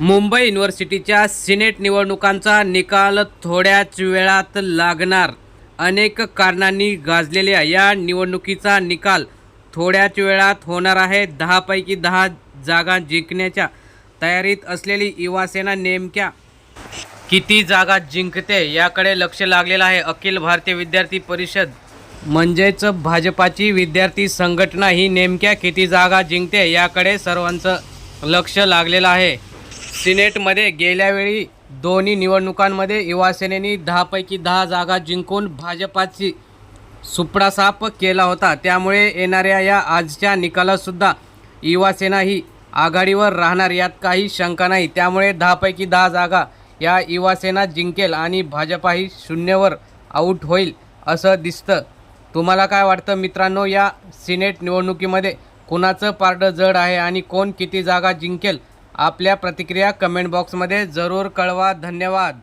Mumbai युनिव्हर्सिटीच्या Senate निवडणुकांचा निकाल थोड्याच वेळात लागणार. अनेक कारणांनी गाजलेल्या या निवडणुकीचा निकाल थोड्याच वेळात होणार आहे. दहापैकी दहा जागा जिंकण्याच्या तयारीत असलेली युवासेना नेमक्या किती जागा जिंकते याकडे लक्ष लागलेलं आहे. अखिल भारतीय विद्यार्थी परिषद म्हणजेच भाजपाची विद्यार्थी संघटना ही नेमक्या किती जागा जिंकते याकडे सर्वांचं लक्ष लागलेलं आहे. सिनेटमध्ये गेल्यावेळी दोन्ही निवडणुकांमध्ये युवासेनेने दहापैकी दहा जागा जिंकून भाजपाची सुपडासाप केला होता. त्यामुळे येणाऱ्या या आजच्या निकालातसुद्धा युवासेना ही आघाडीवर राहणार यात काही शंका नाही. त्यामुळे दहापैकी दहा जागा या युवासेना जिंकेल आणि भाजपाही शून्यवर आऊट होईल असं दिसतं. तुम्हाला काय वाटतं मित्रांनो? या सिनेट निवडणुकीमध्ये कुणाचं पारडं जड आहे आणि कोण किती जागा जिंकेल आपल्या प्रतिक्रिया कमेंट बॉक्समध्ये जरूर कळवा. धन्यवाद.